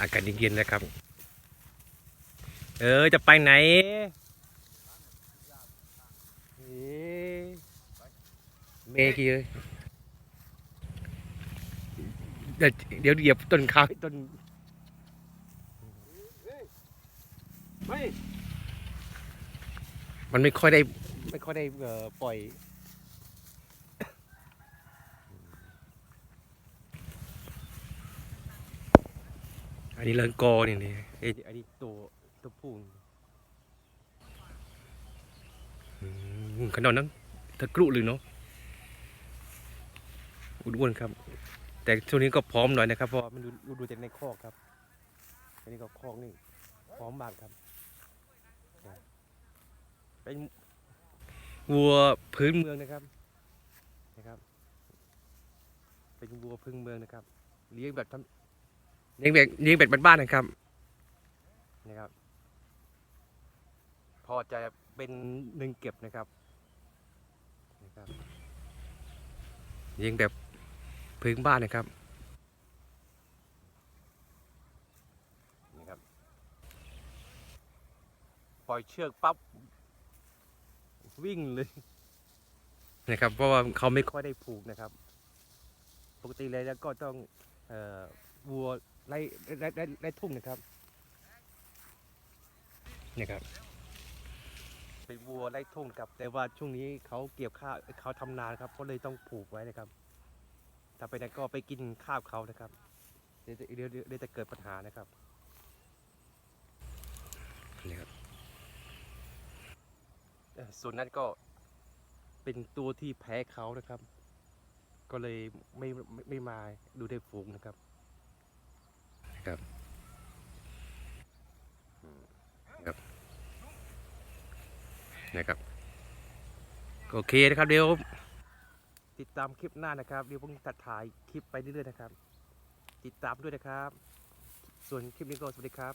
อากาศเย็นๆนะครับ เออจะไปไหนเมกี่เลยเดี๋ยวเดี๋ยวเหยียบต้นข้าวต้นมันไม่ค่อยได้ ไม่ค่อยได้ปล่อย อันนี้เลินกอนี่นี่ไอ้อันนี้ตัวตัวผู้นี่อืมขนาดนั้นตะกรุหรือเนาะอ้วนๆครับ แต่ช่วงนี้ก็พร้อมหน่อยนะครับเพราะว่ามันดูดูจากในคอกครับ อันนี้ก็คอกนี่พร้อมมากครับเป็นวัวพื้นเมืองนะครับนะครับ เป็นวัวพื้นเมืองนะครับ เลี้ยงแบบทำ เลี้ยงแบบเลี้ยงแบบบ้านๆนะครับนะครับ พอจะเป็นหนึ่งเก็บนะครับนะครับเลี้ยงแบบพื้นบ้านนะครับนี่ครับ ปล่อยเชือกปั๊บวิ่งเลยนะครับ เพราะว่าเขาไม่ค่อยได้ผูกนะครับ ปกติเลยแล้วก็ต้องเอ่อวัว ไล่ไล่ไล่ไล่ทุ่งนะครับนี่ครับเป็นวัวไล่ทุ่งครับ แต่ว่าช่วงนี้เขาเกี่ยวข้าวเขาทำนาครับก็เลยต้องผูกไว้นะครับ ถ้าไปไหนก็ไปกินข้าวเขานะครับเดี๋ยวจะเดี๋ยวเดี๋ยวเดี๋ยวจะเกิดปัญหานะครับนี่ครับเอ่อส่วนนั้นก็เป็นตัวที่แพ้เขานะครับ ก็เลยไม่ไม่ไม่มาดูได้ฝูงนะครับนะครับอืมนะครับ นะครับโอเคนะครับเดี๋ยวติดตามคลิปหน้านะครับเดี๋ยวผมตัดถ่ายคลิปไปเรื่อยๆนะครับ ติดตามด้วยนะครับ ส่วนคลิปนี้ก็สวัสดีครับ